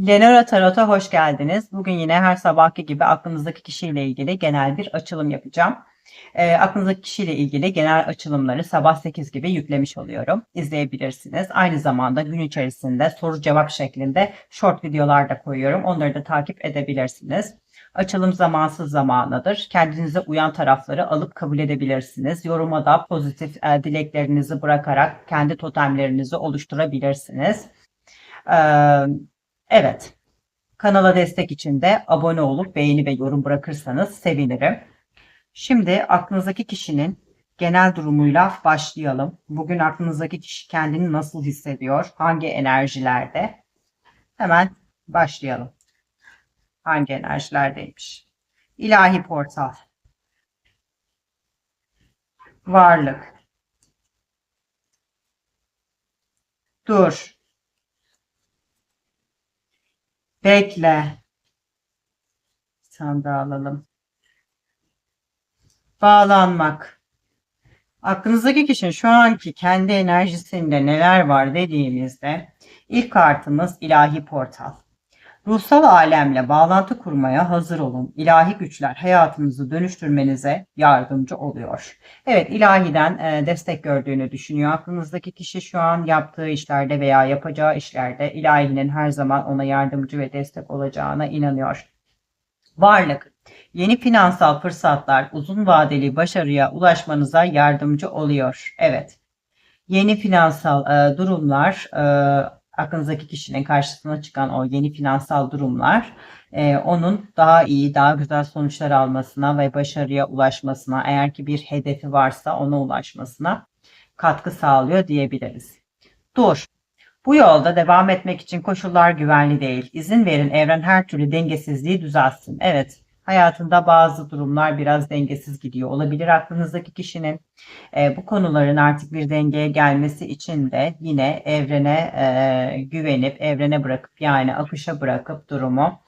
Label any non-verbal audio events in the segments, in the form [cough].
Lenora Tarot'a hoş geldiniz. Bugün yine her sabahki gibi aklınızdaki kişiyle ilgili genel bir açılım yapacağım. E, aklınızdaki kişiyle ilgili genel açılımları sabah 8 gibi yüklemiş oluyorum. İzleyebilirsiniz. Aynı zamanda gün içerisinde soru cevap şeklinde short videolar da koyuyorum. Onları da takip edebilirsiniz. Açılım zamansız zamanıdır. Kendinize uyan tarafları alıp kabul edebilirsiniz. Yoruma da pozitif e, dileklerinizi bırakarak kendi totemlerinizi oluşturabilirsiniz. Ee, Evet. Kanala destek için de abone olup beğeni ve yorum bırakırsanız sevinirim. Şimdi aklınızdaki kişinin genel durumuyla başlayalım. Bugün aklınızdaki kişi kendini nasıl hissediyor? Hangi enerjilerde? Hemen başlayalım. Hangi enerjilerdeymiş? İlahi portal. Varlık. Dur. Bekle. Bir tane daha alalım. Bağlanmak. Aklınızdaki kişinin şu anki kendi enerjisinde neler var dediğimizde ilk kartımız ilahi portal. Ruhsal alemle bağlantı kurmaya hazır olun. İlahi güçler hayatınızı dönüştürmenize yardımcı oluyor. Evet ilahiden e, destek gördüğünü düşünüyor. Aklınızdaki kişi şu an yaptığı işlerde veya yapacağı işlerde ilahinin her zaman ona yardımcı ve destek olacağına inanıyor. Varlık. Yeni finansal fırsatlar uzun vadeli başarıya ulaşmanıza yardımcı oluyor. Evet. Yeni finansal e, durumlar e, aklınızdaki kişinin karşısına çıkan o yeni finansal durumlar e, onun daha iyi, daha güzel sonuçlar almasına ve başarıya ulaşmasına, eğer ki bir hedefi varsa ona ulaşmasına katkı sağlıyor diyebiliriz. Dur. Bu yolda devam etmek için koşullar güvenli değil. İzin verin evren her türlü dengesizliği düzeltsin. Evet, hayatında bazı durumlar biraz dengesiz gidiyor. Olabilir aklınızdaki kişinin e, bu konuların artık bir dengeye gelmesi için de yine evrene e, güvenip, evrene bırakıp yani akışa bırakıp durumu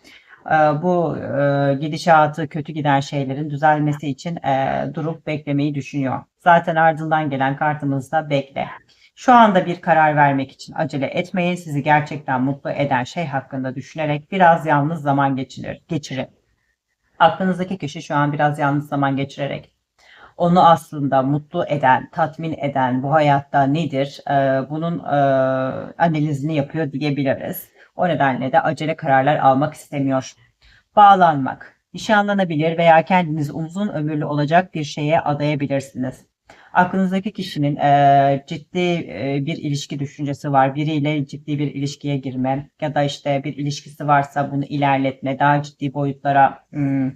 e, bu e, gidişatı kötü giden şeylerin düzelmesi için e, durup beklemeyi düşünüyor. Zaten ardından gelen kartımızda bekle. Şu anda bir karar vermek için acele etmeyin. Sizi gerçekten mutlu eden şey hakkında düşünerek biraz yalnız zaman geçirir, geçirin. Aklınızdaki kişi şu an biraz yalnız zaman geçirerek onu aslında mutlu eden, tatmin eden bu hayatta nedir? Ee, bunun e, analizini yapıyor diyebiliriz. O nedenle de acele kararlar almak istemiyor. Bağlanmak. Nişanlanabilir veya kendinizi uzun ömürlü olacak bir şeye adayabilirsiniz. Aklınızdaki kişinin e, ciddi e, bir ilişki düşüncesi var. Biriyle ciddi bir ilişkiye girme ya da işte bir ilişkisi varsa bunu ilerletme, daha ciddi boyutlara hmm,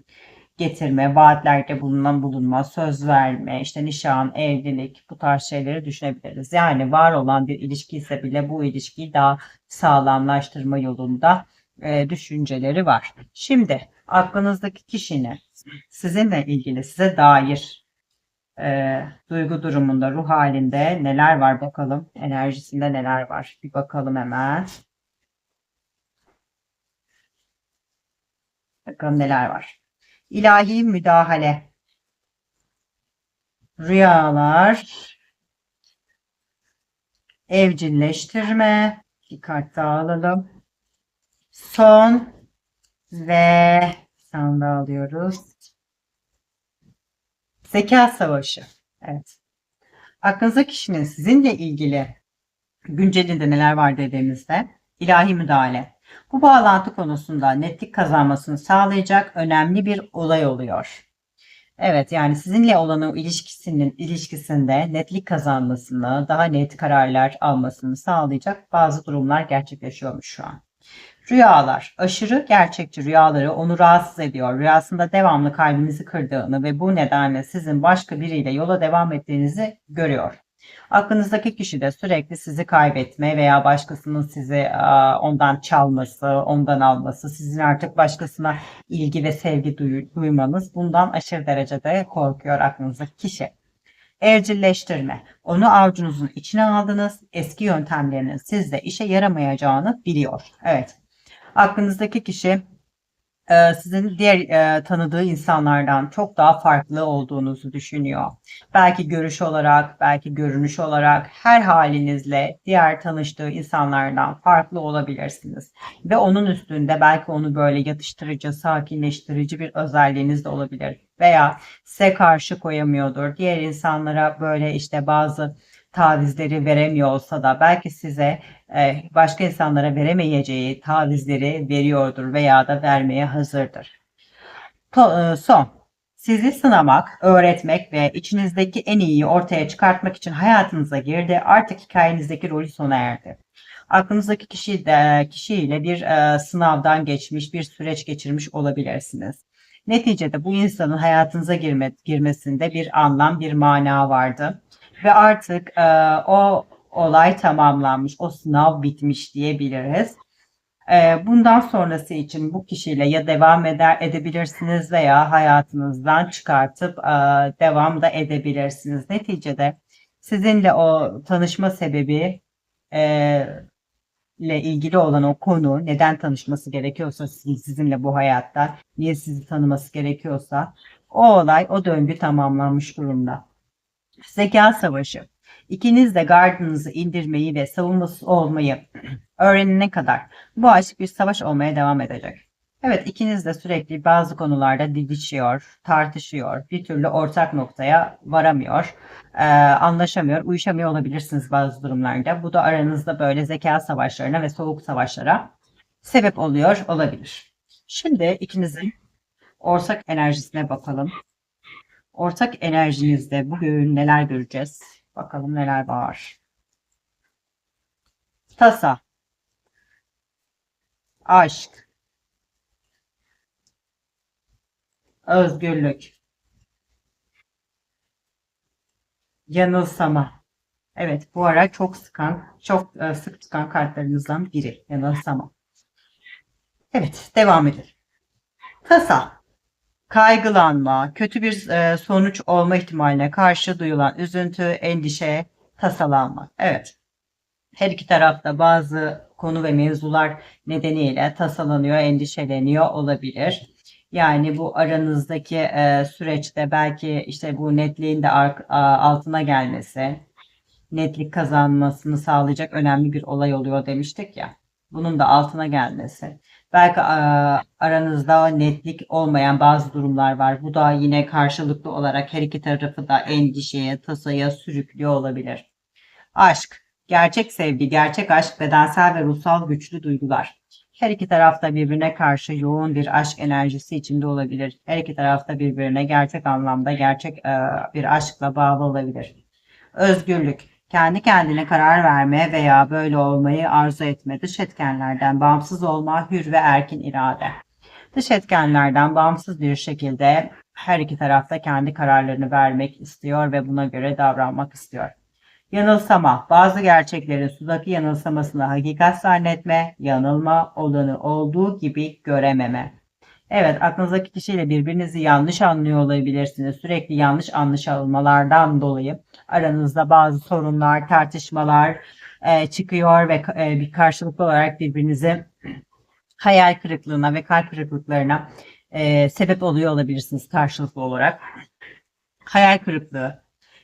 getirme, vaatlerde bulunan bulunma, söz verme, işte nişan, evlilik bu tarz şeyleri düşünebiliriz. Yani var olan bir ilişki ise bile bu ilişkiyi daha sağlamlaştırma yolunda e, düşünceleri var. Şimdi aklınızdaki kişinin sizinle ilgili size dair e, duygu durumunda, ruh halinde neler var bakalım. Enerjisinde neler var. Bir bakalım hemen. Bakalım neler var. İlahi müdahale. Rüyalar. Evcilleştirme. Daha alalım. Son ve sanda alıyoruz. Zeka savaşı. Evet. Aklınıza kişinin sizinle ilgili güncelinde neler var dediğimizde ilahi müdahale. Bu bağlantı konusunda netlik kazanmasını sağlayacak önemli bir olay oluyor. Evet yani sizinle olan ilişkisinin ilişkisinde netlik kazanmasını, daha net kararlar almasını sağlayacak bazı durumlar gerçekleşiyormuş şu an. Rüyalar. Aşırı gerçekçi rüyaları onu rahatsız ediyor. Rüyasında devamlı kalbinizi kırdığını ve bu nedenle sizin başka biriyle yola devam ettiğinizi görüyor. Aklınızdaki kişi de sürekli sizi kaybetme veya başkasının sizi ondan çalması, ondan alması, sizin artık başkasına ilgi ve sevgi duymanız bundan aşırı derecede korkuyor aklınızdaki kişi. Evcilleştirme. Onu avucunuzun içine aldınız. Eski yöntemlerinin sizde işe yaramayacağını biliyor. Evet. Aklınızdaki kişi e, sizin diğer e, tanıdığı insanlardan çok daha farklı olduğunuzu düşünüyor. Belki görüş olarak, belki görünüş olarak her halinizle diğer tanıştığı insanlardan farklı olabilirsiniz. Ve onun üstünde belki onu böyle yatıştırıcı, sakinleştirici bir özelliğiniz de olabilir. Veya size karşı koyamıyordur. Diğer insanlara böyle işte bazı tavizleri veremiyor olsa da belki size başka insanlara veremeyeceği tavizleri veriyordur veya da vermeye hazırdır. E, son, sizi sınamak, öğretmek ve içinizdeki en iyiyi ortaya çıkartmak için hayatınıza girdi. Artık hikayenizdeki rolü sona erdi. Aklınızdaki kişi de, kişiyle bir e, sınavdan geçmiş, bir süreç geçirmiş olabilirsiniz. Neticede bu insanın hayatınıza girme, girmesinde bir anlam, bir mana vardı. Ve artık e, o olay tamamlanmış, o sınav bitmiş diyebiliriz. E, bundan sonrası için bu kişiyle ya devam eder edebilirsiniz veya hayatınızdan çıkartıp e, devam da edebilirsiniz. Neticede sizinle o tanışma sebebi e, ile ilgili olan o konu neden tanışması gerekiyorsa sizinle bu hayatta niye sizi tanıması gerekiyorsa o olay o döngü tamamlanmış durumda. Zeka savaşı. İkiniz de gardınızı indirmeyi ve savunmasız olmayı öğrenene kadar bu aşk bir savaş olmaya devam edecek. Evet ikiniz de sürekli bazı konularda didişiyor, tartışıyor, bir türlü ortak noktaya varamıyor, e, anlaşamıyor, uyuşamıyor olabilirsiniz bazı durumlarda. Bu da aranızda böyle zeka savaşlarına ve soğuk savaşlara sebep oluyor olabilir. Şimdi ikinizin ortak enerjisine bakalım. Ortak enerjinizde bugün neler göreceğiz? Bakalım neler var. Tasa. Aşk. Özgürlük. Yanılsama. Evet bu ara çok sıkan, çok e, sık çıkan kartlarınızdan biri. Yanılsama. Evet devam edelim. Tasa kaygılanma, kötü bir e, sonuç olma ihtimaline karşı duyulan üzüntü, endişe, tasalanma. Evet. Her iki tarafta bazı konu ve mevzular nedeniyle tasalanıyor, endişeleniyor olabilir. Yani bu aranızdaki e, süreçte belki işte bu netliğin de altına gelmesi, netlik kazanmasını sağlayacak önemli bir olay oluyor demiştik ya. Bunun da altına gelmesi. Belki aranızda netlik olmayan bazı durumlar var. Bu da yine karşılıklı olarak her iki tarafı da endişeye, tasaya sürüklüyor olabilir. Aşk, gerçek sevgi, gerçek aşk, bedensel ve ruhsal güçlü duygular. Her iki tarafta birbirine karşı yoğun bir aşk enerjisi içinde olabilir. Her iki tarafta birbirine gerçek anlamda gerçek bir aşkla bağlı olabilir. Özgürlük, kendi kendine karar verme veya böyle olmayı arzu etme, dış etkenlerden bağımsız olma, hür ve erkin irade. Dış etkenlerden bağımsız bir şekilde her iki tarafta kendi kararlarını vermek istiyor ve buna göre davranmak istiyor. Yanılsama, bazı gerçeklerin sudaki yanılsamasını hakikat zannetme, yanılma, olanı olduğu gibi görememe. Evet, aklınızdaki kişiyle birbirinizi yanlış anlıyor olabilirsiniz. Sürekli yanlış anlaşılmalardan dolayı aranızda bazı sorunlar, tartışmalar e, çıkıyor ve e, bir karşılıklı olarak birbirinizi hayal kırıklığına ve kalp kırıklıklarına e, sebep oluyor olabilirsiniz karşılıklı olarak. Hayal kırıklığı,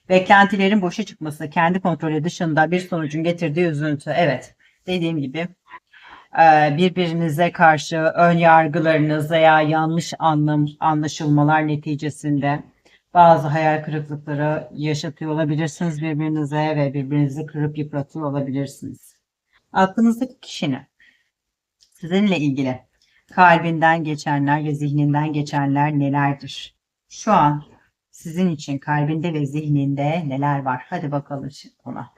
beklentilerin boşa çıkması, kendi kontrolü dışında bir sonucun getirdiği üzüntü. Evet, dediğim gibi birbirinize karşı ön yargılarınız veya yanlış anlam, anlaşılmalar neticesinde bazı hayal kırıklıkları yaşatıyor olabilirsiniz birbirinize ve birbirinizi kırıp yıpratıyor olabilirsiniz. Aklınızdaki kişinin sizinle ilgili kalbinden geçenler ve zihninden geçenler nelerdir? Şu an sizin için kalbinde ve zihninde neler var? Hadi bakalım ona.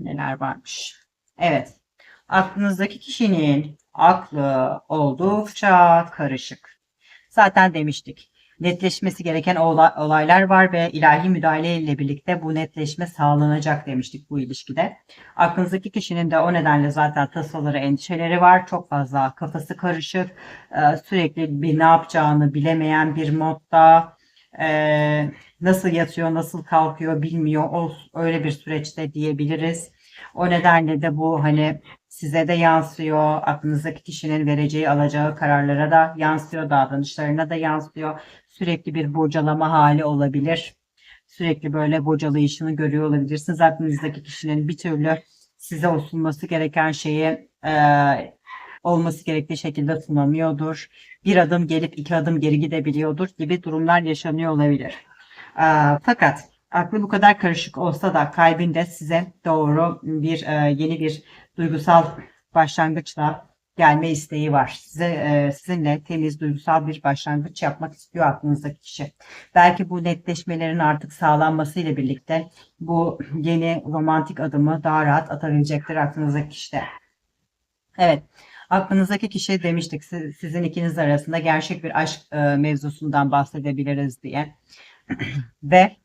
Neler varmış? Evet. Aklınızdaki kişinin aklı oldukça karışık. Zaten demiştik netleşmesi gereken olaylar var ve ilahi müdahale ile birlikte bu netleşme sağlanacak demiştik bu ilişkide. Aklınızdaki kişinin de o nedenle zaten tasaları, endişeleri var. Çok fazla kafası karışık, e, sürekli bir ne yapacağını bilemeyen bir modda, e, nasıl yatıyor, nasıl kalkıyor bilmiyor. O öyle bir süreçte diyebiliriz. O nedenle de bu hani size de yansıyor, aklınızdaki kişinin vereceği, alacağı kararlara da yansıyor, davranışlarına da yansıyor. Sürekli bir bocalama hali olabilir. Sürekli böyle bocalayışını görüyor olabilirsiniz. Aklınızdaki kişinin bir türlü size sunması gereken şeyi e, olması gerektiği şekilde sunamıyordur. Bir adım gelip iki adım geri gidebiliyordur gibi durumlar yaşanıyor olabilir. E, fakat aklı bu kadar karışık olsa da kalbinde size doğru bir e, yeni bir duygusal başlangıçla gelme isteği var. Size e, sizinle temiz duygusal bir başlangıç yapmak istiyor aklınızdaki kişi. Belki bu netleşmelerin artık sağlanmasıyla birlikte bu yeni romantik adımı daha rahat atabilecektir aklınızdaki kişi. Evet. Aklınızdaki kişi demiştik siz- sizin ikiniz arasında gerçek bir aşk e, mevzusundan bahsedebiliriz diye. [clears throat] Ve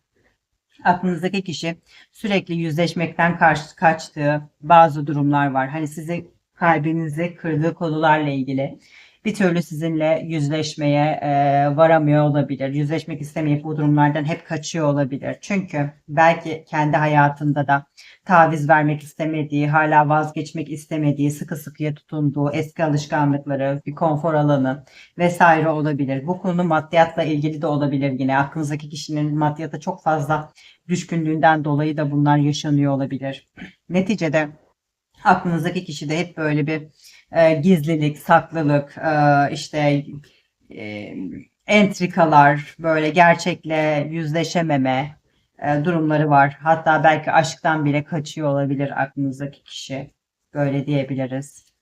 aklınızdaki kişi sürekli yüzleşmekten kaç, kaçtığı bazı durumlar var. Hani sizi kalbinizi kırdığı konularla ilgili bir türlü sizinle yüzleşmeye e, varamıyor olabilir. Yüzleşmek istemeyip bu durumlardan hep kaçıyor olabilir. Çünkü belki kendi hayatında da taviz vermek istemediği, hala vazgeçmek istemediği, sıkı sıkıya tutunduğu eski alışkanlıkları, bir konfor alanı vesaire olabilir. Bu konu maddiyatla ilgili de olabilir yine. Aklınızdaki kişinin maddiyata çok fazla düşkünlüğünden dolayı da bunlar yaşanıyor olabilir. Neticede aklınızdaki kişide hep böyle bir e, gizlilik, saklılık, e, işte e, entrikalar, böyle gerçekle yüzleşememe durumları var. Hatta belki aşktan bile kaçıyor olabilir aklınızdaki kişi. Böyle diyebiliriz.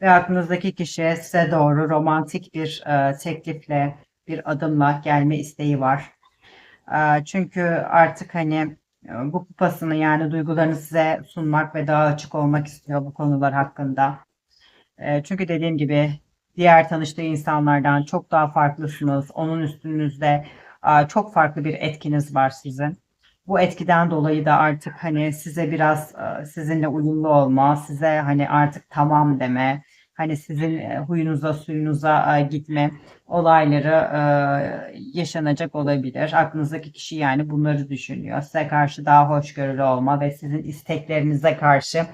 Ve aklınızdaki kişi size doğru romantik bir e, teklifle, bir adımla gelme isteği var. E, çünkü artık hani bu kupasını yani duygularını size sunmak ve daha açık olmak istiyor bu konular hakkında. E, çünkü dediğim gibi diğer tanıştığı insanlardan çok daha farklısınız. Onun üstünüzde çok farklı bir etkiniz var sizin. Bu etkiden dolayı da artık hani size biraz sizinle uyumlu olma, size hani artık tamam deme, hani sizin e, huyunuza suyunuza e, gitme olayları e, yaşanacak olabilir. Aklınızdaki kişi yani bunları düşünüyor. Size karşı daha hoşgörülü olma ve sizin isteklerinize karşı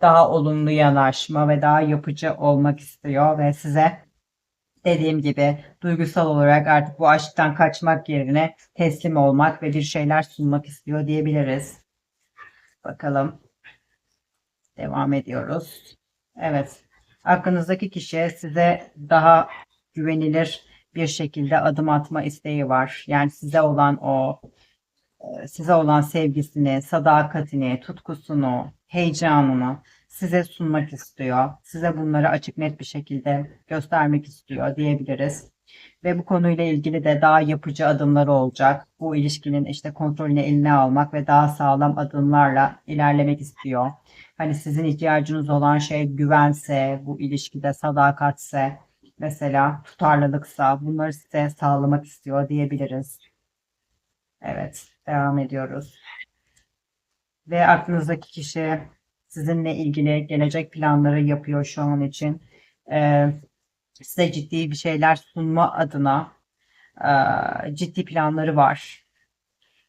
daha olumlu yanaşma ve daha yapıcı olmak istiyor ve size dediğim gibi duygusal olarak artık bu aşktan kaçmak yerine teslim olmak ve bir şeyler sunmak istiyor diyebiliriz. Bakalım. Devam ediyoruz. Evet. Aklınızdaki kişi size daha güvenilir bir şekilde adım atma isteği var. Yani size olan o e, size olan sevgisini, sadakatini, tutkusunu, heyecanını size sunmak istiyor. Size bunları açık net bir şekilde göstermek istiyor diyebiliriz. Ve bu konuyla ilgili de daha yapıcı adımları olacak. Bu ilişkinin işte kontrolünü eline almak ve daha sağlam adımlarla ilerlemek istiyor. Hani sizin ihtiyacınız olan şey güvense, bu ilişkide sadakatse, mesela tutarlılıksa bunları size sağlamak istiyor diyebiliriz. Evet, devam ediyoruz. Ve aklınızdaki kişi sizinle ilgili gelecek planları yapıyor şu an için. Ee, size ciddi bir şeyler sunma adına e, ciddi planları var.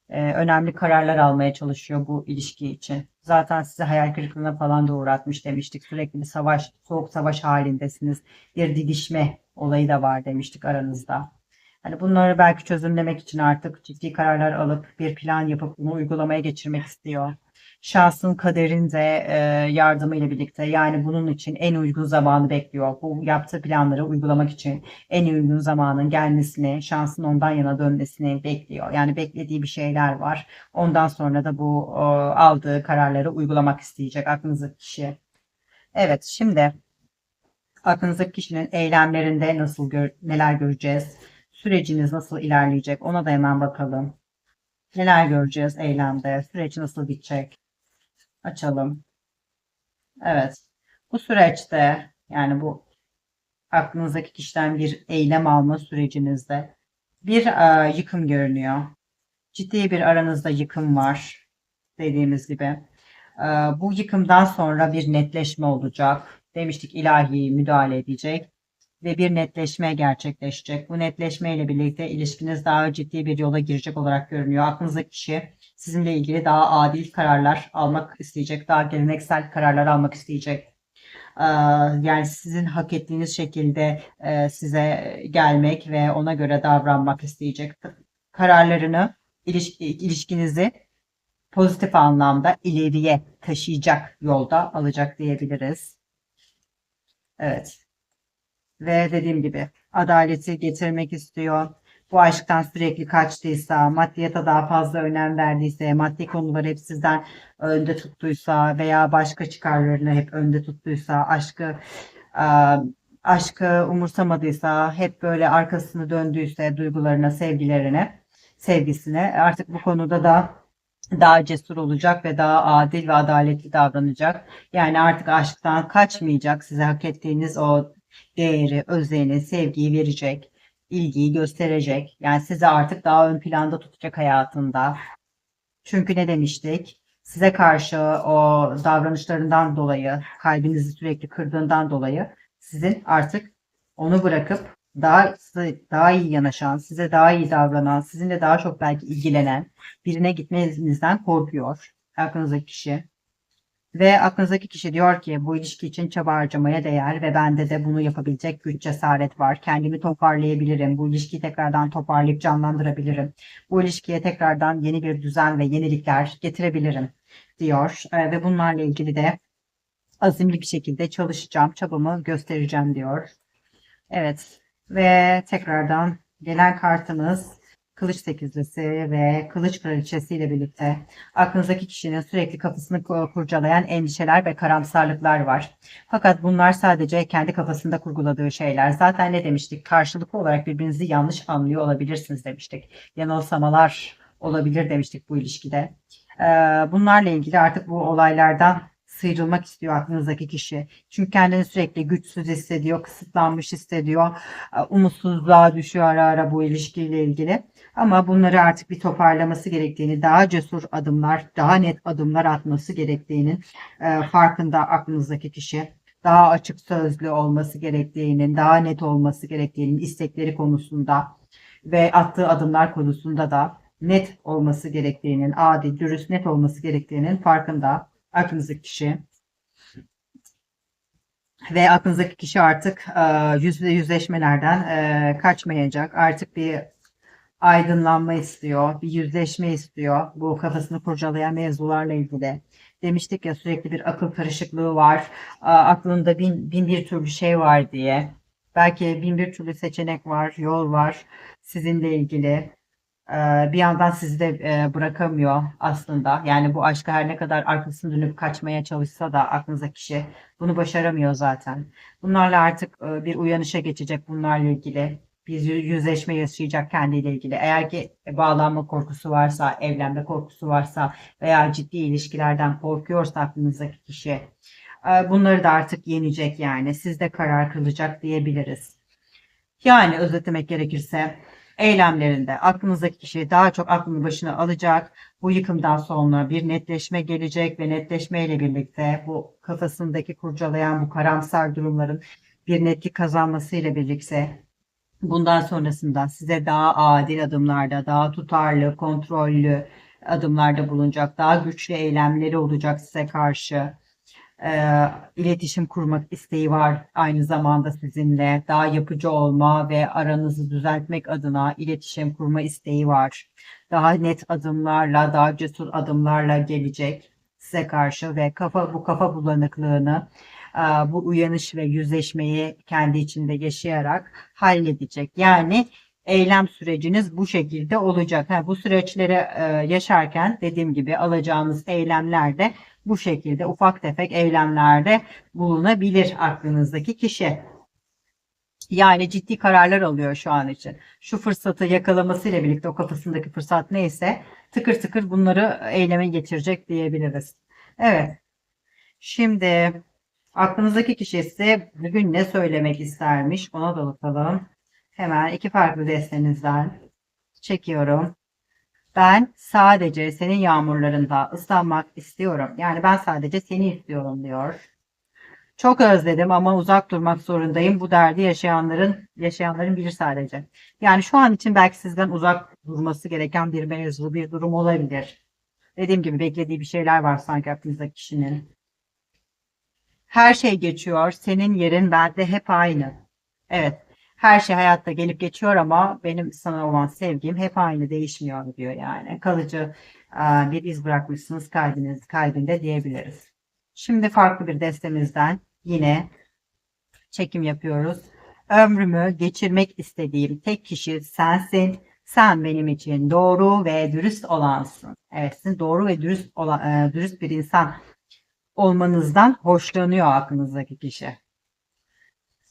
Ee, önemli kararlar almaya çalışıyor bu ilişki için. Zaten sizi hayal kırıklığına falan da uğratmış demiştik. Sürekli bir savaş, soğuk savaş halindesiniz. Bir didişme olayı da var demiştik aranızda. Hani bunları belki çözümlemek için artık ciddi kararlar alıp bir plan yapıp bunu uygulamaya geçirmek istiyor. Şansın kaderin de e, yardımıyla birlikte yani bunun için en uygun zamanı bekliyor. Bu yaptığı planları uygulamak için en uygun zamanın gelmesini, şansın ondan yana dönmesini bekliyor. Yani beklediği bir şeyler var. Ondan sonra da bu e, aldığı kararları uygulamak isteyecek aklınızdaki kişi. Evet, şimdi aklınızdaki kişinin eylemlerinde nasıl gör, neler göreceğiz? Süreciniz nasıl ilerleyecek? Ona da hemen bakalım. Neler göreceğiz eylemde? Süreç nasıl bitecek? Açalım. Evet. Bu süreçte yani bu aklınızdaki kişiden bir eylem alma sürecinizde bir e, yıkım görünüyor. Ciddi bir aranızda yıkım var dediğimiz gibi. E, bu yıkımdan sonra bir netleşme olacak. Demiştik ilahi müdahale edecek. ve bir netleşme gerçekleşecek. Bu netleşme ile birlikte ilişkiniz daha ciddi bir yola girecek olarak görünüyor. Aklınızdaki kişi sizinle ilgili daha adil kararlar almak isteyecek, daha geleneksel kararlar almak isteyecek. Ee, Yani sizin hak ettiğiniz şekilde e, size gelmek ve ona göre davranmak isteyecek. Kararlarını, ilişki, ilişkinizi pozitif anlamda ileriye taşıyacak yolda alacak diyebiliriz. Evet. Ve dediğim gibi adaleti getirmek istiyor. Bu aşktan sürekli kaçtıysa, maddiyata daha fazla önem verdiyse, maddi konuları hep sizden önde tuttuysa veya başka çıkarlarını hep önde tuttuysa, aşkı aşkı umursamadıysa, hep böyle arkasını döndüyse duygularına, sevgilerine, sevgisine artık bu konuda da daha cesur olacak ve daha adil ve adaletli davranacak. Yani artık aşktan kaçmayacak. Size hak ettiğiniz o değeri, özeni, sevgiyi verecek, ilgiyi gösterecek. Yani sizi artık daha ön planda tutacak hayatında. Çünkü ne demiştik? Size karşı o davranışlarından dolayı, kalbinizi sürekli kırdığından dolayı sizin artık onu bırakıp daha daha iyi yanaşan, size daha iyi davranan, sizinle daha çok belki ilgilenen birine gitmenizden korkuyor aklınızdaki kişi. Ve aklınızdaki kişi diyor ki bu ilişki için çaba harcamaya değer ve bende de bunu yapabilecek güç cesaret var. Kendimi toparlayabilirim. Bu ilişkiyi tekrardan toparlayıp canlandırabilirim. Bu ilişkiye tekrardan yeni bir düzen ve yenilikler getirebilirim diyor. Ee, ve bunlarla ilgili de azimli bir şekilde çalışacağım, çabamı göstereceğim diyor. Evet ve tekrardan gelen kartımız Kılıç sekizlisi ve Kılıç kraliçesi birlikte aklınızdaki kişinin sürekli kafasını kurcalayan endişeler ve karamsarlıklar var. Fakat bunlar sadece kendi kafasında kurguladığı şeyler. Zaten ne demiştik? Karşılıklı olarak birbirinizi yanlış anlıyor olabilirsiniz demiştik. Yanılsamalar olabilir demiştik bu ilişkide. Bunlarla ilgili artık bu olaylardan sıyrılmak istiyor aklınızdaki kişi. Çünkü kendini sürekli güçsüz hissediyor, kısıtlanmış hissediyor, umutsuzluğa düşüyor ara ara bu ilişkiyle ilgili. Ama bunları artık bir toparlaması gerektiğini, daha cesur adımlar, daha net adımlar atması gerektiğinin e, farkında aklınızdaki kişi. Daha açık sözlü olması gerektiğinin, daha net olması gerektiğinin istekleri konusunda ve attığı adımlar konusunda da net olması gerektiğinin, adil, dürüst, net olması gerektiğinin farkında aklınızdaki kişi. Ve aklınızdaki kişi artık e, yüzde yüzleşmelerden e, kaçmayacak. Artık bir aydınlanma istiyor, bir yüzleşme istiyor. Bu kafasını kurcalayan mevzularla ilgili. Demiştik ya sürekli bir akıl karışıklığı var. Aklında bin, bin bir türlü şey var diye. Belki bin bir türlü seçenek var, yol var sizinle ilgili. Bir yandan sizi de bırakamıyor aslında. Yani bu aşka her ne kadar arkasını dönüp kaçmaya çalışsa da aklınızdaki kişi bunu başaramıyor zaten. Bunlarla artık bir uyanışa geçecek bunlarla ilgili bir yüzleşme yaşayacak kendiyle ilgili. Eğer ki bağlanma korkusu varsa, evlenme korkusu varsa veya ciddi ilişkilerden korkuyorsa aklınızdaki kişi e, bunları da artık yenecek yani. Sizde karar kılacak diyebiliriz. Yani özetlemek gerekirse eylemlerinde aklınızdaki kişi daha çok aklını başına alacak. Bu yıkımdan sonra bir netleşme gelecek ve netleşme ile birlikte bu kafasındaki kurcalayan bu karamsar durumların bir netlik kazanması ile birlikte bundan sonrasında size daha adil adımlarda, daha tutarlı, kontrollü adımlarda bulunacak, daha güçlü eylemleri olacak size karşı. E, iletişim kurmak isteği var aynı zamanda sizinle. Daha yapıcı olma ve aranızı düzeltmek adına iletişim kurma isteği var. Daha net adımlarla, daha cesur adımlarla gelecek size karşı ve kafa bu kafa bulanıklığını bu uyanış ve yüzleşmeyi kendi içinde yaşayarak halledecek. Yani eylem süreciniz bu şekilde olacak. Ha, bu süreçleri yaşarken dediğim gibi alacağınız eylemler de bu şekilde ufak tefek eylemlerde bulunabilir aklınızdaki kişi. Yani ciddi kararlar alıyor şu an için. Şu fırsatı yakalamasıyla birlikte o kafasındaki fırsat neyse tıkır tıkır bunları eyleme getirecek diyebiliriz. Evet. Şimdi Aklınızdaki kişi ise bugün ne söylemek istermiş ona da bakalım. Hemen iki farklı destenizden çekiyorum. Ben sadece senin yağmurlarında ıslanmak istiyorum. Yani ben sadece seni istiyorum diyor. Çok özledim ama uzak durmak zorundayım. Bu derdi yaşayanların yaşayanların bilir sadece. Yani şu an için belki sizden uzak durması gereken bir mevzu, bir durum olabilir. Dediğim gibi beklediği bir şeyler var sanki aklınızdaki kişinin. Her şey geçiyor. Senin yerin bende hep aynı. Evet. Her şey hayatta gelip geçiyor ama benim sana olan sevgim hep aynı değişmiyor diyor yani. Kalıcı e, bir iz bırakmışsınız kalbiniz, kalbinde diyebiliriz. Şimdi farklı bir destemizden yine çekim yapıyoruz. Ömrümü geçirmek istediğim tek kişi sensin. Sen benim için doğru ve dürüst olansın. Evet, siz doğru ve dürüst olan, e, dürüst bir insan olmanızdan hoşlanıyor aklınızdaki kişi.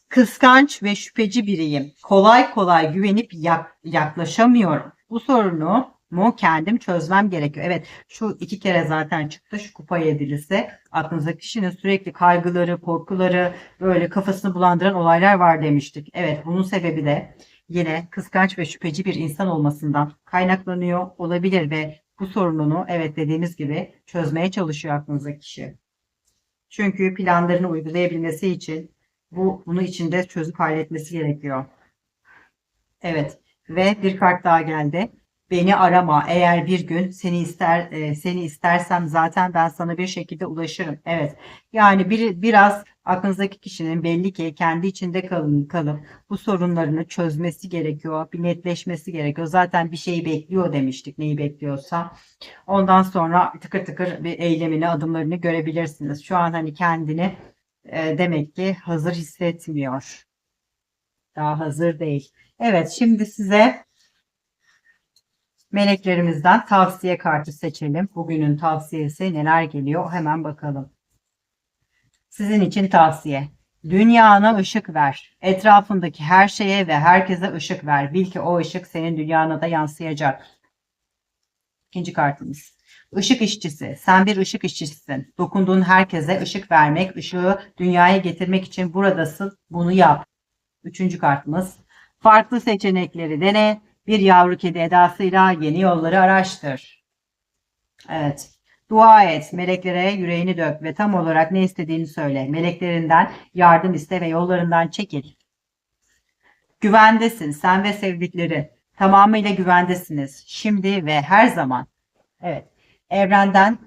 Kıskanç ve şüpheci biriyim. Kolay kolay güvenip yak- yaklaşamıyorum. Bu sorunu mu kendim çözmem gerekiyor. Evet şu iki kere zaten çıktı şu kupa yedilisi. Aklınızdaki kişinin sürekli kaygıları, korkuları, böyle kafasını bulandıran olaylar var demiştik. Evet bunun sebebi de yine kıskanç ve şüpheci bir insan olmasından kaynaklanıyor olabilir ve bu sorununu evet dediğimiz gibi çözmeye çalışıyor aklınızdaki kişi. Çünkü planlarını uygulayabilmesi için bu bunu içinde çözüp halletmesi gerekiyor. Evet ve bir kart daha geldi. Beni arama. Eğer bir gün seni ister e, seni istersem zaten ben sana bir şekilde ulaşırım. Evet. Yani bir biraz aklınızdaki kişinin belli ki kendi içinde kalın kalıp bu sorunlarını çözmesi gerekiyor. Bir netleşmesi gerekiyor. Zaten bir şeyi bekliyor demiştik. Neyi bekliyorsa. Ondan sonra tıkır tıkır bir eylemini, adımlarını görebilirsiniz. Şu an hani kendini e, demek ki hazır hissetmiyor. Daha hazır değil. Evet, şimdi size meleklerimizden tavsiye kartı seçelim. Bugünün tavsiyesi neler geliyor? Hemen bakalım. Sizin için tavsiye. Dünyana ışık ver. Etrafındaki her şeye ve herkese ışık ver. Bil ki o ışık senin dünyana da yansıyacak. İkinci kartımız. Işık işçisi. Sen bir ışık işçisisin. Dokunduğun herkese ışık vermek, ışığı dünyaya getirmek için buradasın. Bunu yap. Üçüncü kartımız. Farklı seçenekleri dene. Bir yavru kedi edasıyla yeni yolları araştır. Evet. Dua et, meleklere yüreğini dök ve tam olarak ne istediğini söyle. Meleklerinden yardım iste ve yollarından çekil. Güvendesin, sen ve sevdikleri. Tamamıyla güvendesiniz. Şimdi ve her zaman. Evet. Evrenden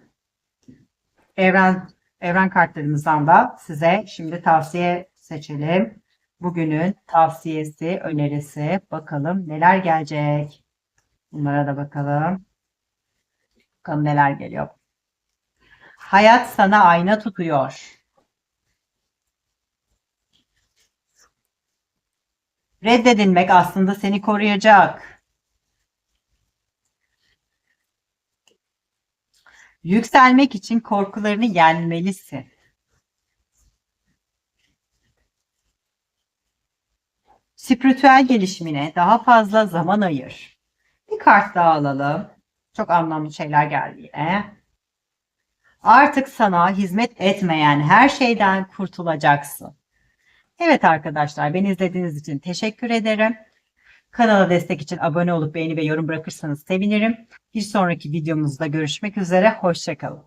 evren evren kartlarımızdan da size şimdi tavsiye seçelim. Bugünün tavsiyesi, önerisi bakalım neler gelecek. Bunlara da bakalım. Bakalım neler geliyor. Hayat sana ayna tutuyor. Reddedilmek aslında seni koruyacak. Yükselmek için korkularını yenmelisin. Spiritüel gelişimine daha fazla zaman ayır. Bir kart daha alalım. Çok anlamlı şeyler geldi yine. Artık sana hizmet etmeyen her şeyden kurtulacaksın. Evet arkadaşlar beni izlediğiniz için teşekkür ederim. Kanala destek için abone olup beğeni ve yorum bırakırsanız sevinirim. Bir sonraki videomuzda görüşmek üzere. Hoşçakalın.